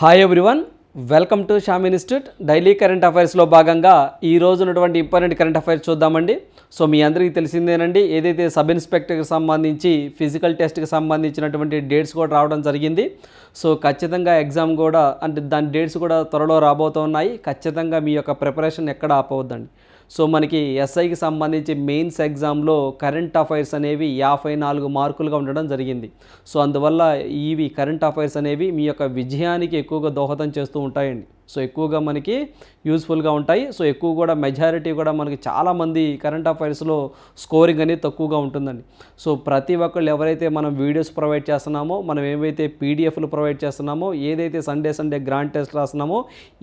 Hi everyone welcome to Sham institute daily current అఫైర్స్లో భాగంగా ఈ రోజు ఉన్నటువంటి ఇంపార్టెంట్ కరెంట్ అఫైర్స్ చూద్దామండి. సో మీ అందరికీ తెలిసిందేనండి ఏదైతే సబ్ ఇన్స్పెక్టర్కి సంబంధించి ఫిజికల్ టెస్ట్కి సంబంధించినటువంటి డేట్స్ కూడా రావడం జరిగింది. సో ఖచ్చితంగా ఎగ్జామ్ కూడా అంటే దాని డేట్స్ కూడా త్వరలో రాబోతున్నాయి ఖచ్చితంగా మీ యొక్క ప్రిపరేషన్ ఎక్కడ ఆపవద్దండి. సో మనకి ఎస్ఐకి సంబంధించి మెయిన్స్ ఎగ్జామ్లో కరెంట్ అఫైర్స్ అనేవి యాభై నాలుగు మార్కులుగా ఉండడం జరిగింది. సో అందువల్ల ఇవి కరెంట్ అఫైర్స్ అనేవి మీ యొక్క విజయానికి ఎక్కువగా దోహదం చేస్తూ ఉంటాయండి. సో ఎక్కువగా మనకి యూస్ఫుల్గా ఉంటాయి. సో ఎక్కువ కూడా మెజారిటీ కూడా మనకి చాలామంది కరెంట్ అఫైర్స్లో స్కోరింగ్ అనేది తక్కువగా ఉంటుందండి. సో ప్రతి ఒక్కళ్ళు ఎవరైతే మనం వీడియోస్ ప్రొవైడ్ చేస్తున్నామో మనం ఏవైతే పీడిఎఫ్లు ప్రొవైడ్ చేస్తున్నామో ఏదైతే సండే సండే గ్రాండ్ టెస్ట్ రాస్తున్నామో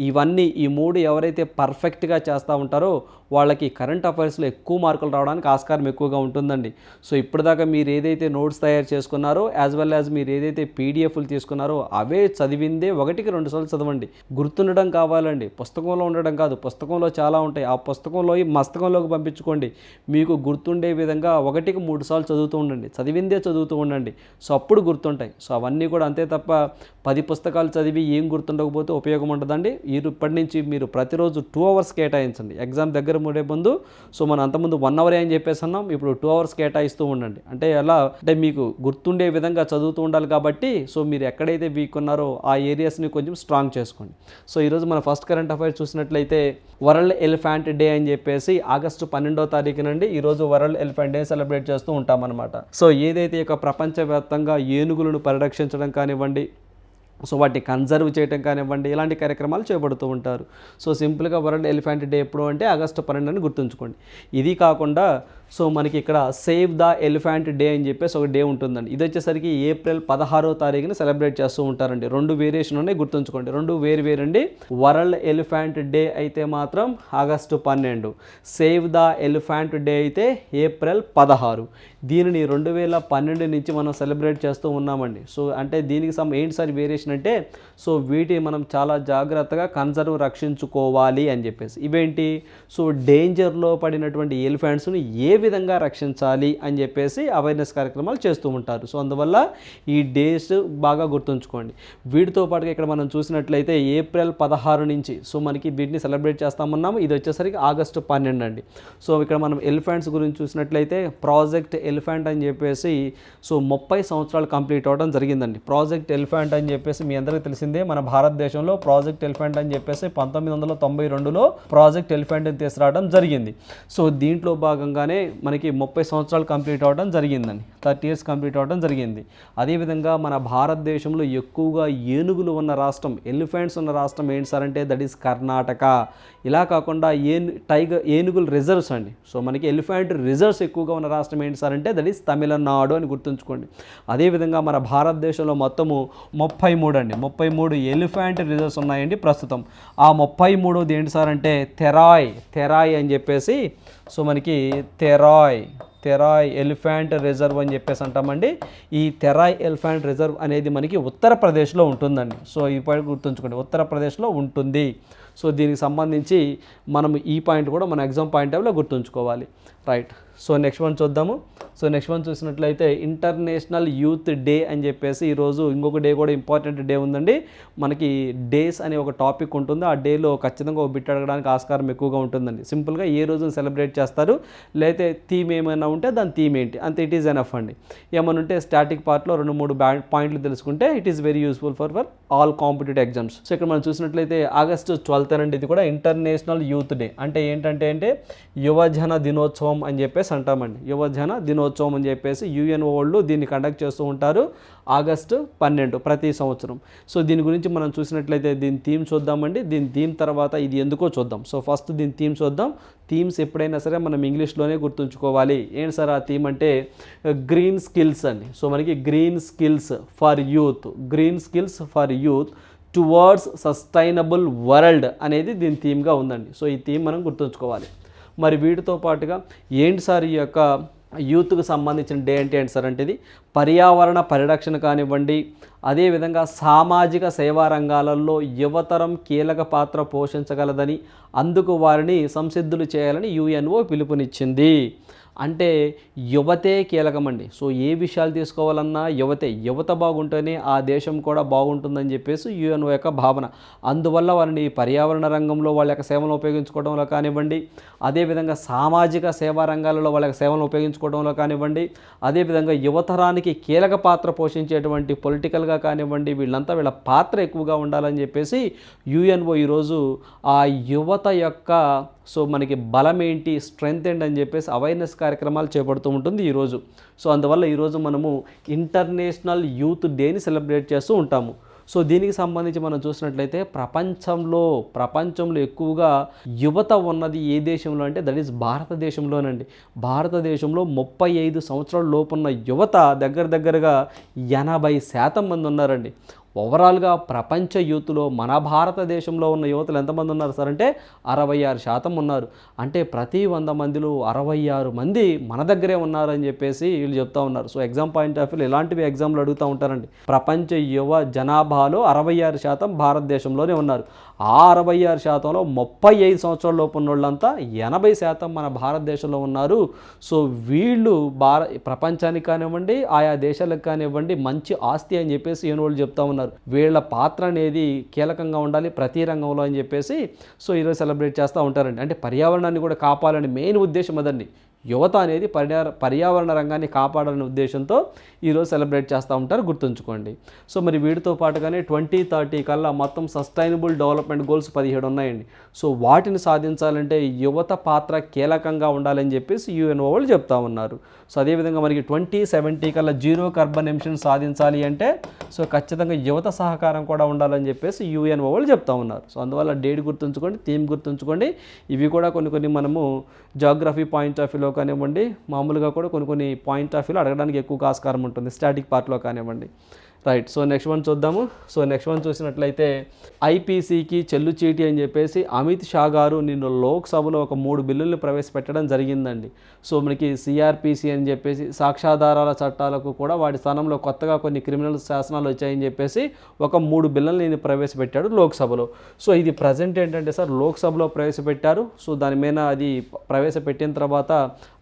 ఇవన్నీ ఈ మూడు ఎవరైతే పర్ఫెక్ట్గా చేస్తూ ఉంటారో వాళ్ళకి కరెంట్ అఫైర్స్లో ఎక్కువ మార్కులు రావడానికి ఆస్కారం ఎక్కువగా ఉంటుందండి. సో ఇప్పటిదాకా మీరు ఏదైతే నోట్స్ తయారు చేసుకున్నారో యాజ్ వెల్ యాజ్ మీరు ఏదైతే పీడిఎఫ్లు తీసుకున్నారో అవే చదివిందే ఒకటికి రెండు సార్లు చదవండి. గుర్తుండడం కావాలండి. పుస్తకంలో ఉండడం కాదు. పుస్తకంలో చాలా ఉంటాయి. ఆ పుస్తకంలో ఈ మస్తకంలోకి పంపించుకోండి. మీకు గుర్తుండే విధంగా ఒకటికి మూడు సార్లు చదువుతూ ఉండండి. చదివిందే చదువుతూ ఉండండి. సో అప్పుడు గుర్తుంటాయి. సో అవన్నీ కూడా అంతే తప్ప పది పుస్తకాలు చదివి ఏం గుర్తుండకపోతే ఉపయోగం ఉండదండి. ఇప్పటి నుంచి మీరు ప్రతిరోజు టూ అవర్స్ కేటాయించండి. ఎగ్జామ్ దగ్గర ఉండే ముందు సో మనం అంతకుముందు వన్ అవర్ అని చెప్పేసి అన్నాం ఇప్పుడు టూ అవర్స్ కేటాయిస్తూ ఉండండి. అంటే ఎలా? అంటే మీకు గుర్తుండే విధంగా చదువుతూ ఉండాలి కాబట్టి సో మీరు ఎక్కడైతే వీక్ ఉన్నారో ఆ ఏరియాస్ని కొంచెం స్ట్రాంగ్ చేసుకోండి. సో ఈరోజు మన ఫస్ట్ కరెంట్ అఫైర్స్ చూసినట్లయితే వరల్డ్ ఎలిఫెంట్ డే అని చెప్పేసి ఆగస్టు పన్నెండో తారీఖు నుండి ఈరోజు వరల్డ్ ఎలిఫెంట్ డే సెలబ్రేట్ చేస్తూ ఉంటామన్నమాట. సో ఏదైతే యొక్క ప్రపంచవ్యాప్తంగా ఏనుగులను పరిరక్షించడం కానివ్వండి సో వాటిని కన్జర్వ్ చేయడం కానివ్వండి ఇలాంటి కార్యక్రమాలు చేపడుతూ ఉంటారు. సో సింపుల్గా వరల్డ్ ఎలిఫెంట్ డే ఎప్పుడు అంటే ఆగస్టు పన్నెండు అని గుర్తుంచుకోండి. ఇది కాకుండా సో మనకి ఇక్కడ సేవ్ ద ఎలిఫెంట్ డే అని చెప్పేసి ఒక డే ఉంటుందండి. ఇది వచ్చేసరికి ఏప్రిల్ పదహారో తారీఖున సెలబ్రేట్ చేస్తూ ఉంటారండి. రెండు వేరియేషన్ ఉన్నాయి గుర్తుంచుకోండి. రెండు వేరు వేరండి. వరల్డ్ ఎలిఫెంట్ డే అయితే మాత్రం ఆగస్టు పన్నెండు. సేవ్ ద ఎలిఫెంట్ డే అయితే ఏప్రిల్ పదహారు. దీనిని రెండు వేల పన్నెండు నుంచి మనం సెలబ్రేట్ చేస్తూ ఉన్నామండి. సో అంటే దీనికి సమ్ ఏంటి సార్ వేరియేషన్ అంటే సో వీటిని మనం చాలా జాగ్రత్తగా కన్సర్వ్ రక్షించుకోవాలి అని చెప్పేసి. ఇవేంటి? సో డేంజర్లో పడినటువంటి ఎలిఫెంట్స్ని ఏ విధంగా రక్షించాలి అని చెప్పేసి అవేర్నెస్ కార్యక్రమాలు చేస్తూ ఉంటారు. సో అందువల్ల ఈ డేస్ బాగా గుర్తుంచుకోండి. వీటితో పాటుగా ఇక్కడ మనం చూసినట్లయితే ఏప్రిల్ పదహారు నుంచి సో మనకి వీటిని సెలబ్రేట్ చేస్తామన్నాము. ఇది వచ్చేసరికి ఆగస్టు పన్నెండు అండి. సో ఇక్కడ మనం ఎలిఫెంట్స్ గురించి చూసినట్లయితే ప్రాజెక్ట్ ఎలిఫెంట్ అని చెప్పేసి సో ముప్పై సంవత్సరాలు కంప్లీట్ అవ్వడం జరిగిందండి. ప్రాజెక్ట్ ఎలిఫెంట్ అని చెప్పేసి మీ అందరికీ తెలిసిందే మన భారతదేశంలో ప్రాజెక్ట్ ఎలిఫెంట్ అని చెప్పేసి పంతొమ్మిది వందల తొంభై రెండులో ప్రాజెక్ట్ ఎలిఫెంట్ని తీసుకురావడం జరిగింది. సో దీంట్లో భాగంగానే మనకి ముప్పై సంవత్సరాలు కంప్లీట్ అవ్వడం జరిగిందని థర్టీ ఇయర్స్ కంప్లీట్ అవ్వడం జరిగింది. అదేవిధంగా మన భారతదేశంలో ఎక్కువగా ఏనుగులు ఉన్న రాష్ట్రం ఎలిఫెంట్స్ ఉన్న రాష్ట్రం ఏంటి సార్ అంటే దట్ ఈస్ కర్ణాటక. ఇలా కాకుండా ఏను టైగర్ ఏనుగులు రిజర్వ్స్ అండి. సో మనకి ఎలిఫెంట్ రిజర్వ్స్ ఎక్కువగా ఉన్న రాష్ట్రం ఏంటి సార్ అంటే దట్ ఈస్ తమిళనాడు అని గుర్తుంచుకోండి. అదేవిధంగా మన భారతదేశంలో మొత్తము ముప్పై మూడు అండి. ముప్పై మూడు ఎలిఫెంట్ రిజర్వ్స్ ఉన్నాయండి ప్రస్తుతం. ఆ ముప్పై మూడోది ఏంటి సార్ అంటే తెరాయ్ తెరాయ్ అని చెప్పేసి సో మనకి తెరాయ్ తెరాయ్ ఎలిఫెంట్ రిజర్వ్ అని చెప్పేసి అంటామండి. ఈ తెరాయ్ ఎలిఫెంట్ రిజర్వ్ అనేది మనకి ఉత్తరప్రదేశ్లో ఉంటుందండి. సో ఈ పాయింట్ గుర్తుంచుకోండి ఉత్తరప్రదేశ్లో ఉంటుంది. సో దీనికి సంబంధించి మనం ఈ పాయింట్ కూడా మన ఎగ్జామ్ పాయింట్ ఆఫ్లో గుర్తుంచుకోవాలి. రైట్. సో నెక్స్ట్ వన్ చూద్దాము. సో నెక్స్ట్ వన్ చూసినట్లయితే ఇంటర్నేషనల్ యూత్ డే అని చెప్పేసి ఈరోజు ఇంకొక డే కూడా ఇంపార్టెంట్ డే ఉందండి. మనకి డేస్ అనే ఒక టాపిక్ ఉంటుంది. ఆ డేలో ఖచ్చితంగా ఒక బిట్ అడగడానికి ఆస్కారం ఎక్కువగా ఉంటుందండి. సింపుల్గా ఏ రోజున సెలబ్రేట్ చేస్తారు? లేకపోతే థీమ్ ఏమైనా ఉంటే దాని థీమ్ ఏంటి? అంతే ఇట్ ఈస్ ఎనఫ్ అండి. ఏమైనా ఉంటే స్టాటిక్ పార్ట్లో రెండు మూడు బ్యా పాయింట్లు తెలుసుకుంటే it is very useful for for all competitive exams. So ఇక్కడ మనం చూసినట్లయితే ఆగస్టు ట్వెల్త్ అండి ఇది కూడా ఇంటర్నేషనల్ యూత్ డే. అంటే ఏంటంటే అంటే యువజన దినోత్సవం అని చెప్పేసి అంటామండి. యువజన దినోత్సవం అని చెప్పేసి యుఎన్ఓ వాళ్ళు దీన్ని కండక్ట్ చేస్తూ ఉంటారు. ఆగస్టు పన్నెండు ప్రతి సంవత్సరం. సో దీని గురించి మనం చూసినట్లయితే దీని థీమ్ చూద్దామండి. దీని థీమ్ తర్వాత ఇది ఎందుకో చూద్దాం. సో ఫస్ట్ దీని థీమ్ చూద్దాం. థీమ్స్ ఎప్పుడైనా సరే మనం ఇంగ్లీష్లోనే గుర్తుంచుకోవాలి. ఏంటి సార్ ఆ థీమ్ అంటే గ్రీన్ స్కిల్స్ అండి. సో మనకి green skills for youth green skills for youth towards sustainable world అనేది దీని థీమ్గా ఉందండి. సో ఈ థీమ్ మనం గుర్తుంచుకోవాలి. మరి వీటితో పాటుగా ఏంటి సార్ ఈ యొక్క యూత్కు సంబంధించిన డే అంటే ఏంటి సార్ అంటే ఇది పర్యావరణ పరిరక్షణ కానివ్వండి అదేవిధంగా సామాజిక సేవా రంగాలలో యువతరం కీలక పాత్ర పోషించగలదని అందుకు వారిని సంసిద్ధులు చేయాలని యుఎన్ఓ పిలుపునిచ్చింది. అంటే యువతే కీలకమండి సో ఏ విషయాలు తీసుకోవాలన్నా యువతే యువత బాగుంటేనే ఆ దేశం కూడా బాగుంటుందని చెప్పేసి యుఎన్ఓ యొక్క భావన. అందువల్ల వారిని పర్యావరణ రంగంలో వాళ్ళ యొక్క సేవలను ఉపయోగించుకోవడంలో కానివ్వండి అదేవిధంగా సామాజిక సేవా రంగాలలో వాళ్ళ యొక్క సేవలను ఉపయోగించుకోవడంలో కానివ్వండి అదేవిధంగా యువతరానికి కీలక పాత్ర పోషించేటువంటి పొలిటికల్గా కానివ్వండి వీళ్ళంతా వీళ్ళ పాత్ర ఎక్కువగా ఉండాలని చెప్పేసి యుఎన్ఓ ఈరోజు ఆ యువత యొక్క సో మనకి బలం ఏంటి స్ట్రెంగ్త్ ఏంటి అని చెప్పేసి అవేర్నెస్ కార్యక్రమాలు చేపడుతూ ఉంటుంది ఈరోజు సో అందువల్ల ఈరోజు మనము ఇంటర్నేషనల్ యూత్ డేని సెలబ్రేట్ చేస్తూ ఉంటాము. సో దీనికి సంబంధించి మనం చూసినట్లయితే ప్రపంచంలో ప్రపంచంలో ఎక్కువగా యువత ఉన్నది ఏ దేశంలో అంటే దట్ ఈస్ భారతదేశంలోనండి. భారతదేశంలో ముప్పై ఐదు సంవత్సరాల లోపున్న యువత దగ్గర దగ్గరగా ఎనభై శాతం మంది ఉన్నారండి. ఓవరాల్గా ప్రపంచ యూత్లో మన భారతదేశంలో ఉన్న యువతలు ఎంతమంది ఉన్నారు సార్? అంటే అరవై ఆరు శాతం ఉన్నారు. అంటే ప్రతి వంద మందిలో అరవై ఆరు మంది మన దగ్గరే ఉన్నారని చెప్పేసి వీళ్ళు చెప్తా ఉన్నారు. So exam point of view ఇలాంటివి ఎగ్జామ్లు అడుగుతూ ఉంటారండి. ప్రపంచ యువ జనాభాలో అరవై ఆరు శాతం భారతదేశంలోనే ఉన్నారు. ఆ అరవై ఆరు శాతంలో ముప్పై ఐదు సంవత్సరాల లోపు ఉన్న వాళ్ళంతా ఎనభై శాతం మన భారతదేశంలో ఉన్నారు. సో వీళ్ళు భార ప్రపంచానికి కానివ్వండి ఆయా దేశాలకు కానివ్వండి మంచి ఆస్తి అని చెప్పేసి ఈయన వాళ్ళు చెప్తా ఉన్నారు. వీళ్ళ పాత్ర అనేది కీలకంగా ఉండాలి ప్రతి రంగంలో అని చెప్పేసి సో ఈరోజు సెలబ్రేట్ చేస్తూ ఉంటారండి. అంటే పర్యావరణాన్ని కూడా కాపాడాలని మెయిన్ ఉద్దేశం అదండి. యువత అనేది పర్యావరణ పర్యావరణ రంగాన్ని కాపాడాలనే ఉద్దేశంతో ఈరోజు సెలబ్రేట్ చేస్తూ ఉంటారు గుర్తుంచుకోండి. సో మరి వీటితో పాటుగానే ట్వంటీ థర్టీ కల్లా మొత్తం సస్టైనబుల్ డెవలప్మెంట్ గోల్స్ పదిహేడు ఉన్నాయండి. సో వాటిని సాధించాలంటే యువత పాత్ర కీలకంగా ఉండాలని చెప్పేసి యుఎన్ఓ వాళ్ళు చెప్తా ఉన్నారు. సో అదేవిధంగా మనకి ట్వంటీ సెవెంటీ కల్లా జీరో కార్బన్ ఎమిషన్ సాధించాలి అంటే సో ఖచ్చితంగా యువత సహకారం కూడా ఉండాలని చెప్పేసి యుఎన్ఓ వాళ్ళు చెప్తా ఉన్నారు. సో అందువల్ల డేట్ గుర్తుంచుకోండి థీమ్ గుర్తుంచుకోండి. ఇవి కూడా కొన్ని కొన్ని మనము జాగ్రఫీ పాయింట్ ఆఫ్ వ్యూలో కానివ్వండి మామూలుగా కూడా కొన్ని కొన్ని పాయింట్ ఆఫ్ వ్యూలో అడగడానికి ఎక్కువ ఆస్కారం ఉంటుంది. స్టాటిక్ పార్ట్లో కానివ్వండి. రైట్ సో నెక్స్ట్ వన్ చూద్దాము. సో నెక్స్ట్ వన్ చూసినట్లయితే ఐపీసీకి చెల్లు చీటి అని చెప్పేసి అమిత్ షా గారు నిన్న లోక్సభలో ఒక మూడు బిల్లుల్ని ప్రవేశపెట్టడం జరిగిందండి. సో మనకి సిఆర్పిసి అని చెప్పేసి సాక్ష్యాధారాల చట్టాలకు కూడా వాటి స్థానంలో కొత్తగా కొన్ని క్రిమినల్ శాసనాలు వచ్చాయని చెప్పేసి ఒక మూడు బిల్లులు నేను ప్రవేశపెట్టాడు లోక్సభలో. సో ఇది ప్రజెంట్ ఏంటంటే సార్ లోక్సభలో ప్రవేశపెట్టారు. సో దాని మీద అది ప్రవేశపెట్టిన తర్వాత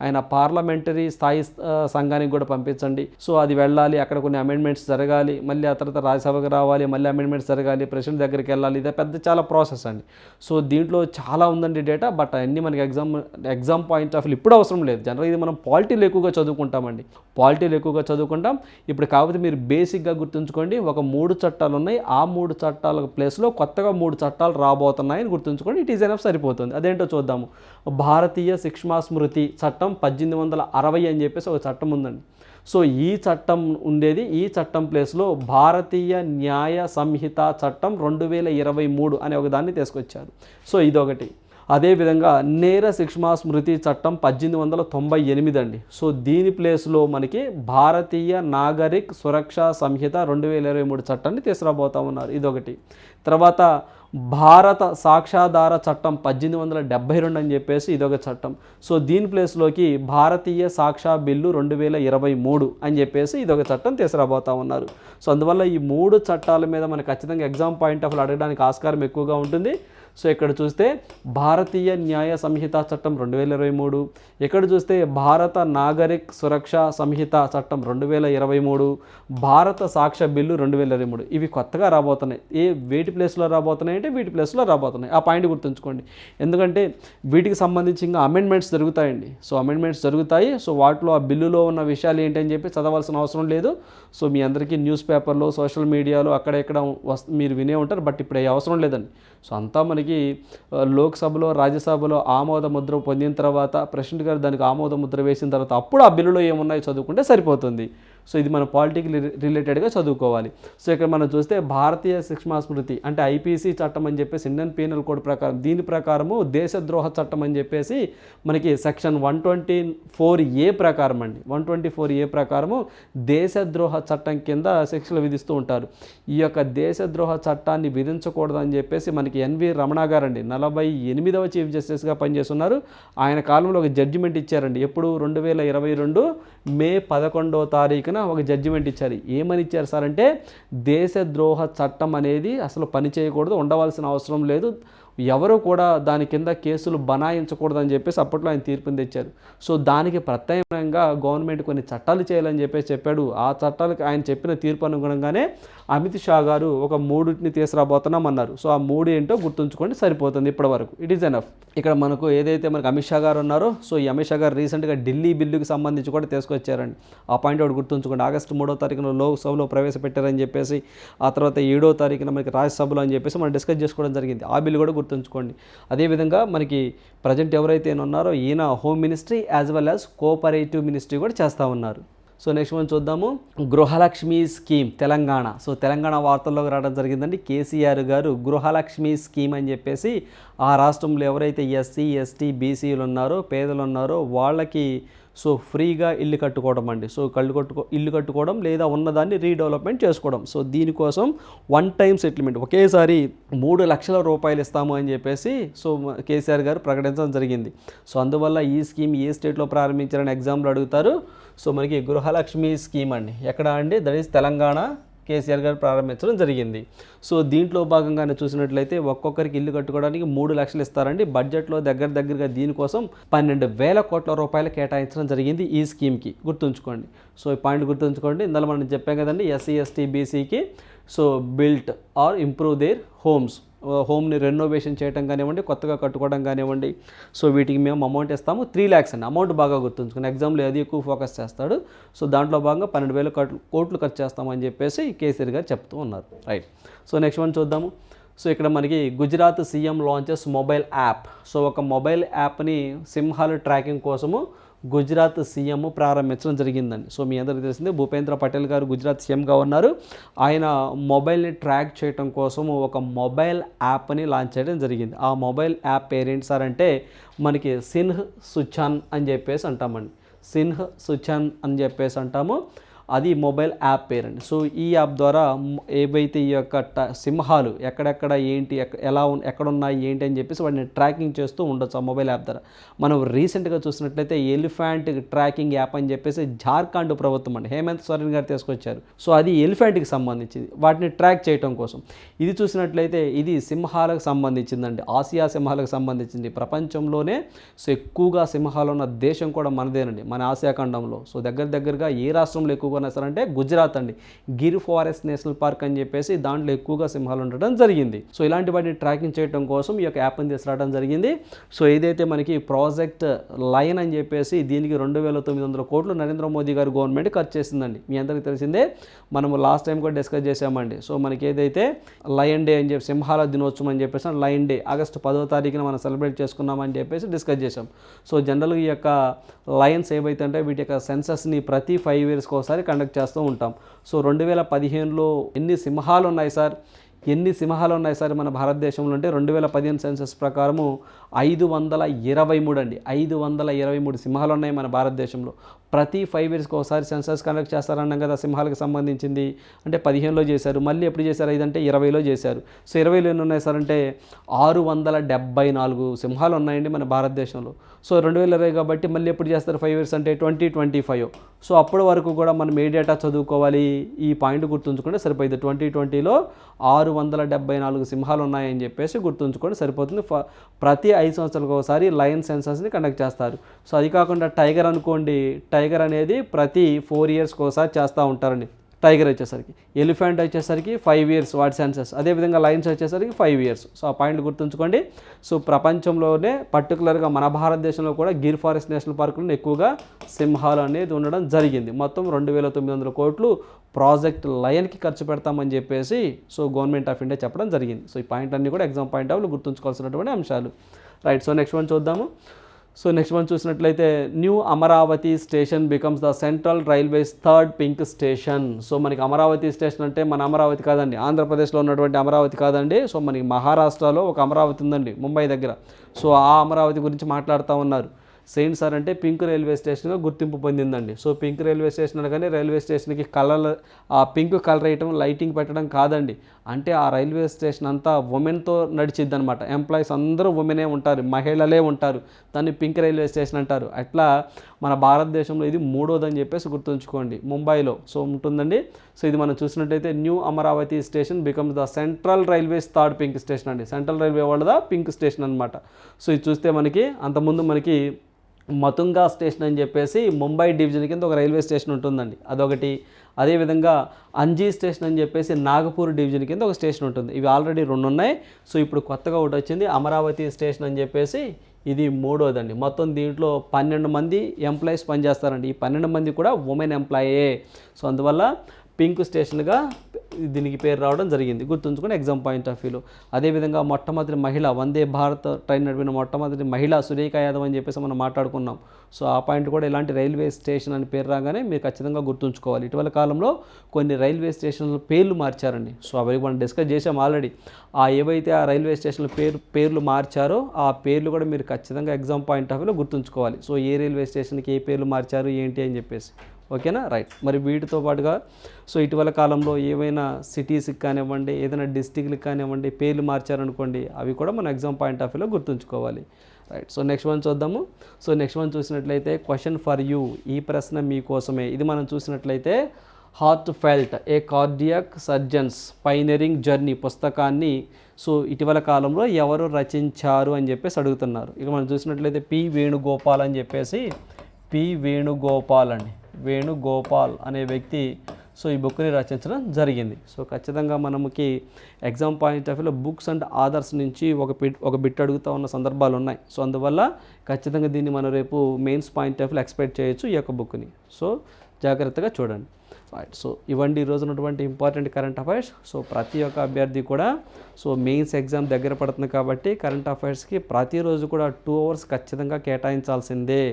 ఆయన పార్లమెంటరీ స్థాయి సంఘానికి కూడా పంపించండి. సో అది వెళ్ళాలి అక్కడ కొన్ని అమెండ్మెంట్స్ జరగాలి మళ్ళీ ఆ తర్వాత రాజ్యసభకు రావాలి మళ్ళీ అమెండ్మెంట్స్ జరగాలి ప్రెసిడెంట్ దగ్గరికి వెళ్ళాలి. ఇదే పెద్ద చాలా ప్రాసెస్ అండి. సో దీంట్లో చాలా ఉందండి డేటా బట్ అన్నీ మనకి exam exam point of view ఇప్పుడు అవసరం లేదు. జనరల్ ఇది మనం పాలిటీలు ఎక్కువగా చదువుకుంటామండి. పాలిటీలు ఎక్కువగా చదువుకుంటాం. ఇప్పుడు కాకపోతే మీరు బేసిక్గా గుర్తుంచుకోండి ఒక మూడు చట్టాలు ఉన్నాయి. ఆ మూడు చట్టాల ప్లేస్లో కొత్తగా మూడు చట్టాలు రాబోతున్నాయని గుర్తుంచుకోండి. ఇట్ ఈజ్ ఎనఫ్ సరిపోతుంది. అదేంటో చూద్దాము. భారతీయ శిక్షమా స్మృతి చట్టం పద్దెనిమిది వందల అరవై అని చెప్పేసి ఒక చట్టం ఉందండి. సో ఈ చట్టం ఉండేది. ఈ చట్టం ప్లేస్లో భారతీయ న్యాయ సంహిత చట్టం రెండు వేల ఇరవై మూడు అనే ఒక దాన్ని తీసుకొచ్చారు. సో ఇదొకటి. అదేవిధంగా నేర శిక్షమా స్మృతి చట్టం పద్దెనిమిది వందల తొంభై ఎనిమిది అండి. సో దీని ప్లేస్లో మనకి భారతీయ నాగరిక్ సురక్ష సంహిత రెండు వేల ఇరవై మూడు చట్టాన్ని తీసుకురాబోతా ఉన్నారు. ఇదొకటి. తర్వాత భారత సాక్షాధార చట్టం పద్దెనిమిది వందల డెబ్బై రెండు అని చెప్పేసి ఇదొక చట్టం. సో దీని ప్లేస్లోకి భారతీయ సాక్షా బిల్లు రెండు వేల ఇరవై మూడు అని చెప్పేసి ఇదొక చట్టం తీసుకురాబోతా ఉన్నారు. సో అందువల్ల ఈ మూడు చట్టాల మీద మనకు ఖచ్చితంగా ఎగ్జామ్ పాయింట్ ఆఫ్ అడగడానికి ఆస్కారం ఎక్కువగా ఉంటుంది. సో ఇక్కడ చూస్తే భారతీయ న్యాయ సంహిత చట్టం రెండు వేల ఇరవై మూడు. ఇక్కడ చూస్తే భారత నాగరిక్ సురక్ష సంహిత చట్టం రెండు వేల ఇరవై మూడు. భారత సాక్ష్య బిల్లు రెండు వేల ఇరవై మూడు. ఇవి కొత్తగా రాబోతున్నాయి. ఏ వేటి ప్లేస్లో రాబోతున్నాయి అంటే వీటి ప్లేస్లో రాబోతున్నాయి. ఆ పాయింట్ గుర్తుంచుకోండి. ఎందుకంటే వీటికి సంబంధించి ఇంకా అమెండ్మెంట్స్ జరుగుతాయండి. సో అమెండ్మెంట్స్ జరుగుతాయి. సో వాటిలో ఆ బిల్లులో ఉన్న విషయాలు ఏంటని చెప్పి చదవాల్సిన అవసరం లేదు. సో మీ అందరికీ న్యూస్ పేపర్లో సోషల్ మీడియాలో అక్కడ ఇక్కడ వస్ మీరు వినే ఉంటారు. బట్ ఇప్పుడు ఏ అవసరం లేదండి. సో అంతా మనకి మనకి లోక్సభలో రాజ్యసభలో ఆమోద ముద్ర పొందిన తర్వాత ప్రెసిడెంట్ గారు దానికి ఆమోద ముద్ర వేసిన తర్వాత అప్పుడు ఆ బిల్లులో ఏమున్నాయో చదువుకుంటే సరిపోతుంది. సో ఇది మన పాలిటిక్ రిలేటెడ్గా చదువుకోవాలి. సో ఇక్కడ మనం చూస్తే భారతీయ శిక్షమా స్మృతి అంటే ఐపీసీ చట్టం అని చెప్పేసి ఇండియన్ పీనల్ కోడ్ ప్రకారం దీని ప్రకారము దేశద్రోహ చట్టం అని చెప్పేసి మనకి section one twenty four A ప్రకారం అండి. వన్ ట్వంటీ ఫోర్ ఏ ప్రకారము దేశద్రోహ చట్టం కింద శిక్షలు విధిస్తూ ఉంటారు. ఈ యొక్క దేశద్రోహ చట్టాన్ని విధించకూడదని చెప్పేసి మనకి ఎన్వి రమణ గారండి నలభై ఎనిమిదవ చీఫ్ జస్టిస్గా పనిచేస్తున్నారు. ఆయన కాలంలో ఒక జడ్జిమెంట్ ఇచ్చారండి. ఎప్పుడు? రెండు వేల ఇరవై రెండు మే పదకొండవ తారీఖున పక్కన ఒక జడ్జిమెంట్ ఇచ్చారు. ఏమని ఇచ్చారు సార్ అంటే దేశద్రోహ చట్టం అనేది అసలు పని చేయకూడదు ఉండవలసిన అవసరం లేదు. ఎవరు కూడా దాని కింద కేసులు బనాయించకూడదని చెప్పేసి అప్పట్లో ఆయన తీర్పుని తెచ్చారు. సో దానికి ప్రత్యామ్నాయంగా గవర్నమెంట్ కొన్ని చట్టాలు చేయాలని చెప్పేసి చెప్పాడు. ఆ చట్టాలకు ఆయన చెప్పిన తీర్పు అనుగుణంగానే అమిత్ షా గారు ఒక మూడుని తీసుకురాబోతున్నామన్నారు. సో ఆ మూడు ఏంటో గుర్తుంచుకోండి సరిపోతుంది ఇప్పటి వరకు ఇట్ ఈస్ ఎనఫ్ ఇక్కడ మనకు ఏదైతే మనకు అమిత్ షా గారు ఉన్నారో సో ఈ అమిత్ షా గారు రీసెంట్గా ఢిల్లీ బిల్లుకి సంబంధించి కూడా తీసుకొచ్చారండి. ఆ పాయింట్ ఒకటి గుర్తుంచుకోండి. ఆగస్టు మూడో తారీఖున లోక్సభలో ప్రవేశపెట్టారని చెప్పేసి ఆ తర్వాత ఏడో తారీఖున మనకి రాజ్యసభలో అని చెప్పేసి మనం డిస్కస్ చేసుకోవడం జరిగింది. ఆ బిల్లు కూడా గుర్తుంచుకోండి. అదేవిధంగా మనకి ప్రజెంట్ ఎవరైతే ఉన్నారో ఈయన home ministry as well as cooperative ministry కూడా చేస్తూ ఉన్నారు. సో నెక్స్ట్ మనం చూద్దాము. గృహలక్ష్మి స్కీమ్ తెలంగాణ. సో తెలంగాణ వార్తల్లోకి రావడం జరిగిందండి. కేసీఆర్ గారు గృహలక్ష్మి స్కీమ్ అని చెప్పేసి ఆ రాష్ట్రంలో ఎవరైతే ఎస్సీ ఎస్టీ బీసీలు ఉన్నారో పేదలు ఉన్నారో వాళ్ళకి సో ఫ్రీగా ఇల్లు కట్టుకోవడం అండి. సో కళ్ళు కట్టుకో ఇల్లు కట్టుకోవడం లేదా ఉన్నదాన్ని రీడెవలప్మెంట్ చేసుకోవడం. సో దీనికోసం వన్ టైం సెటిల్మెంట్ ఒకేసారి మూడు లక్షల రూపాయలు ఇస్తాము అని చెప్పేసి సో కేసీఆర్ గారు ప్రకటించడం జరిగింది. సో అందువల్ల ఈ స్కీమ్ ఏ స్టేట్లో ప్రారంభించారని ఎగ్జామ్లో అడుగుతారు. సో మనకి గృహలక్ష్మి స్కీమ్ అండి. ఎక్కడ అండి? దట్ ఈస్ తెలంగాణ కేసీఆర్ గారు ప్రారంభించడం జరిగింది. సో దీంట్లో భాగంగానే చూసినట్లయితే ఒక్కొక్కరికి ఇల్లు కట్టుకోవడానికి మూడు లక్షలు ఇస్తారండి. బడ్జెట్లో దగ్గర దగ్గరగా దీనికోసం పన్నెండు వేల కోట్ల రూపాయలు కేటాయించడం జరిగింది ఈ స్కీమ్కి. గుర్తుంచుకోండి. సో ఈ పాయింట్ గుర్తుంచుకోండి. ఇందులో మనం చెప్పాం కదండి ఎస్సీ ఎస్టీ బీసీకి so built or improve their homes. హోమ్ని renovation చేయడం కానివ్వండి కొత్తగా కట్టుకోవడం కానివ్వండి. సో వీటికి మేము అమౌంట్ ఇస్తాము. త్రీ ల్యాక్స్ అండి. అమౌంట్ బాగా గుర్తుంచుకుని ఎగ్జామ్లో అది ఎక్కువ ఫోకస్ చేస్తాడు. సో దాంట్లో భాగంగా పన్నెండు వేల కోట్లు ఖర్చు చేస్తామని చెప్పేసి కేసీఆర్ గారు చెప్తూ ఉన్నారు. రైట్ సో నెక్స్ట్ వన్ చూద్దాము. సో ఇక్కడ మనకి Gujarat CM launches mobile app so ఒక మొబైల్ యాప్ని సింహాలు ట్రాకింగ్ కోసము గుజరాత్ సీఎం ప్రారంభించడం జరిగిందండి. సో మీ అందరికీ తెలిసిందే భూపేంద్ర పటేల్ గారు గుజరాత్ సీఎంగా ఉన్నారు. ఆయన మొబైల్ని ట్రాక్ చేయడం కోసం ఒక మొబైల్ యాప్ని లాంచ్ చేయడం జరిగింది. ఆ మొబైల్ యాప్ పేరేంటి సార్ అంటే మనకి సిన్హ్ సుచాన్ అని చెప్పేసి అంటామండి. సిన్హ్ సుచాన్ అని చెప్పేసి అంటాము. అది మొబైల్ యాప్ పేరండి. సో ఈ యాప్ ద్వారా ఏవైతే ఈ యొక్క ట- సింహాలు ఎక్కడెక్కడ ఏంటి ఎలా ఎక్కడున్నాయి ఎక్కడ ఉన్నాయి ఏంటి అని చెప్పేసి వాటిని ట్రాకింగ్ చేస్తూ ఉండొచ్చు ఆ మొబైల్ యాప్ ద్వారా. మనం రీసెంట్గా చూసినట్లయితే ఎలిఫెంట్ ట్రాకింగ్ యాప్ అని చెప్పేసి జార్ఖండ్ ప్రభుత్వం అండి హేమంత్ సోరెన్ గారు తీసుకొచ్చారు. సో అది ఎలిఫెంట్కి సంబంధించింది. వాటిని ట్రాక్ చేయటం కోసం. ఇది చూసినట్లయితే ఇది సింహాలకు సంబంధించిందండి. ఆసియా సింహాలకు సంబంధించింది. ప్రపంచంలోనే సో ఎక్కువగా సింహాలు ఉన్న దేశం కూడా మనదేనండి మన ఆసియా ఖండంలో. సో దగ్గర దగ్గరగా ఏ రాష్ట్రంలో ఎక్కువగా ఉన్నాయి సార్ అంటే గుజరాత్ అండి. గిర్ ఫారెస్ట్ నేషనల్ పార్క్ అని చెప్పేసి దాంట్లో ఎక్కువగా సింహాలు ఉండటం జరిగింది. సో ఇలాంటి వాటిని ట్రాకింగ్ చేయడం కోసం ఈ యొక్క యాప్ని తీసుకురావడం జరిగింది. సో ఏదైతే మనకి ప్రాజెక్ట్ లైన్ అని చెప్పేసి దీనికి రెండు వేల తొమ్మిది వందల కోట్లు నరేంద్ర మోదీ గారు గవర్నమెంట్ ఖర్చు చేసిందండి. మీ అందరికీ తెలిసిందే మనము లాస్ట్ టైం కూడా డిస్కస్ చేసామండి సో మనకి ఏదైతే లయన్ డే అని చెప్పి సింహాల దినోత్సవం అని చెప్పేసి లయన్ డే ఆగస్టు పదో తారీఖున మనం సెలబ్రేట్ చేసుకున్నామని చెప్పేసి డిస్కస్ చేసాం సో జనరల్గా ఈ యొక్క లయన్స్ ఏవైతే ఉంటాయో వీటి యొక్క సెన్సస్ని ప్రతి ఫైవ్ ఇయర్స్కి ఒకసారి కండక్ట్ చేస్తూ ఉంటాం. సో రెండు వేల పదిహేనులో ఎన్ని సింహాలు ఉన్నాయి సార్? ఎన్ని సింహాలు ఉన్నాయి సార్ మన భారతదేశంలో అంటే రెండు వేల పదిహేను సెన్సెస్ ప్రకారము ఐదు వందల ఇరవై మూడు అండి. ఐదు వందల ఇరవై మూడు సింహాలు ఉన్నాయి మన భారతదేశంలో. ప్రతి ఫైవ్ ఇయర్స్కి ఒకసారి సెన్సస్ కండక్ట్ చేస్తారన్నాం కదా సింహాలకు సంబంధించింది. అంటే పదిహేనులో చేశారు మళ్ళీ ఎప్పుడు చేశారు? ఐదంటే ఇరవైలో చేశారు. సో ఇరవైలో ఎన్ని ఉన్నాయి సార్ అంటే ఆరు వందల డెబ్బై నాలుగు సింహాలు ఉన్నాయండి మన భారతదేశంలో. సో రెండు వేల ఇరవై కాబట్టి మళ్ళీ ఎప్పుడు చేస్తారు ఫైవ్ ఇయర్స్ అంటే ట్వంటీ ట్వంటీ ఫైవ్ సో అప్పటి వరకు కూడా మనం ఏ డేటా చదువుకోవాలి? ఈ పాయింట్ గుర్తుంచుకుంటే సరిపోయింది. ట్వంటీ ట్వంటీలో ఆరు వందల డెబ్బై నాలుగు సింహాలు ఉన్నాయని చెప్పేసి గుర్తుంచుకొని సరిపోతుంది. ఫ- ప్రతి ఐదు సంవత్సరాలకు ఒకసారి లయన్ సెన్సస్ని కండక్ట్ చేస్తారు. సో అది కాకుండా టైగర్ అనుకోండి టై టైగర్ అనేది ప్రతి ఫోర్ ఇయర్స్కి ఒకసారి చేస్తూ ఉంటారండి. టైగర్ వచ్చేసరికి. ఎలిఫెంట్ వచ్చేసరికి ఫైవ్ ఇయర్స్ వాటి సెన్సెస్. అదేవిధంగా లైన్స్ వచ్చేసరికి ఫైవ్ ఇయర్స్. సో ఆ పాయింట్ గుర్తుంచుకోండి. సో ప్రపంచంలోనే పర్టికులర్గా మన భారతదేశంలో కూడా గిర్ ఫారెస్ట్ నేషనల్ పార్కులను ఎక్కువగా సింహాలు అనేది ఉండడం జరిగింది. మొత్తం రెండు వేల తొమ్మిది వందల కోట్లు ప్రాజెక్ట్ లయన్కి ఖర్చు పెడతామని చెప్పేసి సో గవర్నమెంట్ ఆఫ్ ఇండియా చెప్పడం జరిగింది. సో ఈ పాయింట్ అన్ని కూడా ఎగ్జామ్ పాయింట్ ఆఫ్ గుర్తుంచుకోవాల్సినటువంటి అంశాలు. రైట్ సో నెక్స్ట్ వన్ చూద్దాము. సో నెక్స్ట్ మనం చూసినట్లయితే new Amaravati station becomes the central railways third pink station so మనకి అమరావతి స్టేషన్ అంటే మన అమరావతి కాదండి. ఆంధ్రప్రదేశ్లో ఉన్నటువంటి అమరావతి కాదండి. సో మనకి మహారాష్ట్రలో ఒక అమరావతి ఉందండి ముంబై దగ్గర. సో ఆ అమరావతి గురించి మాట్లాడుతూ ఉన్నారు. సెయింట్ సార్ అంటే పింక్ రైల్వే స్టేషన్గా గుర్తింపు పొందిందండి. సో పింక్ రైల్వే స్టేషన్ అనగానే రైల్వే స్టేషన్కి కలర్ ఆ పింక్ కలర్ వేయటం లైటింగ్ పెట్టడం కాదండి. అంటే ఆ రైల్వే స్టేషన్ అంతా ఉమెన్తో నడిచిద్ది అనమాట ఎంప్లాయీస్ అందరూ ఉమెనే ఉంటారు మహిళలే ఉంటారు. దాన్ని పింక్ రైల్వే స్టేషన్ అంటారు. అట్లా మన భారతదేశంలో ఇది మూడోదని చెప్పేసి గుర్తుంచుకోండి. ముంబైలో సో ఉంటుందండి. సో ఇది మనం చూసినట్టయితే new Amaravati station becomes the central railways third pink station అండి. సెంట్రల్ రైల్వే వాళ్ళదా? పింక్ స్టేషన్ అనమాట సో ఇది చూస్తే మనకి అంతకుముందు మనకి మతుంగా స్టేషన్ అని చెప్పేసి ముంబై డివిజన్ కింద ఒక రైల్వే స్టేషన్ ఉంటుందండి. అదొకటి. అదేవిధంగా అంజీ స్టేషన్ అని చెప్పేసి నాగపూర్ డివిజన్ కింద ఒక స్టేషన్ ఉంటుంది. ఇవి ఆల్రెడీ రెండు ఉన్నాయి సో ఇప్పుడు కొత్తగా ఒకటి వచ్చింది. అమరావతి స్టేషన్ అని చెప్పేసి ఇది మూడోదండి. మొత్తం దీంట్లో పన్నెండు మంది ఎంప్లాయీస్ పనిచేస్తారండి. ఈ పన్నెండు మంది కూడా ఉమెన్ ఎంప్లాయే సో అందువల్ల పింక్ స్టేషన్గా దీనికి పేరు రావడం జరిగింది. గుర్తుంచుకొని ఎగ్జామ్ పాయింట్ ఆఫ్ వ్యూలో అదేవిధంగా మొట్టమొదటి మహిళ వందే భారత్ ట్రైన్ నడిపిన మొట్టమొదటి మహిళ సురేఖ యాదవ్ అని చెప్పేసి మనం మాట్లాడుకున్నాం. సో ఆ పాయింట్ కూడా ఇలాంటి రైల్వే స్టేషన్ అని పేరు రాగానే మీరు ఖచ్చితంగా గుర్తుంచుకోవాలి. ఇటీవల కాలంలో కొన్ని రైల్వే స్టేషన్ల పేర్లు మార్చారండి. సో అవి మనం డిస్కస్ చేసాం ఆల్రెడీ ఆ ఏవైతే ఆ రైల్వే స్టేషన్ల పేరు పేర్లు మార్చారో ఆ పేర్లు కూడా మీరు ఖచ్చితంగా ఎగ్జామ్ పాయింట్ ఆఫ్ వ్యూలో గుర్తుంచుకోవాలి. సో ఏ రైల్వే స్టేషన్కి ఏ పేర్లు మార్చారు ఏంటి అని చెప్పేసి. ఓకేనా? రైట్ మరి వీటితో పాటుగా సో ఇటీవల కాలంలో ఏవైనా సిటీస్కి కానివ్వండి ఏదైనా డిస్టిక్లకు కానివ్వండి పేర్లు మార్చారనుకోండి అవి కూడా మన ఎగ్జామ్ పాయింట్ ఆఫ్ వ్యూలో గుర్తుంచుకోవాలి. రైట్ సో నెక్స్ట్ వన్ చూద్దాము. సో నెక్స్ట్ వన్ చూసినట్లయితే క్వశ్చన్ ఫర్ యూ ఈ ప్రశ్న మీకోసమే ఇది మనం చూసినట్లయితే heartfelt a cardiac surgeons pioneering journey పుస్తకాన్ని సో ఇటీవల కాలంలో ఎవరు రచించారు అని చెప్పేసి అడుగుతున్నారు. ఇక మనం చూసినట్లయితే పి వేణుగోపాల్ అని చెప్పేసి పి వేణుగోపాల్ అండి. వేణుగోపాల్ అనే వ్యక్తి సో ఈ బుక్ని రచించడం జరిగింది. సో ఖచ్చితంగా మనకి ఎగ్జామ్ పాయింట్ ఆఫ్ వ్యూలో బుక్స్ అండ్ ఆదర్స్ నుంచి ఒక బిట్ ఒక బిట్ అడుగుతూ ఉన్న సందర్భాలు ఉన్నాయి. సో అందువల్ల ఖచ్చితంగా దీన్ని మనం రేపు మెయిన్స్ పాయింట్ ఆఫ్ వ్యూలో ఎక్స్పెక్ట్ చేయొచ్చు ఈ యొక్క బుక్ని. సో జాగ్రత్తగా చూడండి. రైట్ సో ఇవ్వండి. ఈ ఉన్నటువంటి ఇంపార్టెంట్ కరెంట్ అఫైర్స్. సో ప్రతి ఒక్క అభ్యర్థి కూడా సో మెయిన్స్ ఎగ్జామ్ దగ్గర పడుతుంది కాబట్టి కరెంట్ అఫైర్స్కి ప్రతిరోజు కూడా టూ అవర్స్ ఖచ్చితంగా కేటాయించాల్సిందే.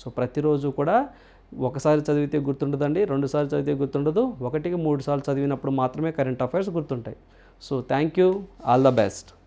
సో ప్రతిరోజు కూడా ఒకసారి చదివితే గుర్తుండదండి రెండుసార్లు చదివితే గుర్తుండదు ఒకటికి మూడు సార్లు చదివినప్పుడు మాత్రమే కరెంట్ అఫైర్స్ గుర్తుంటాయి. So thank you all the best.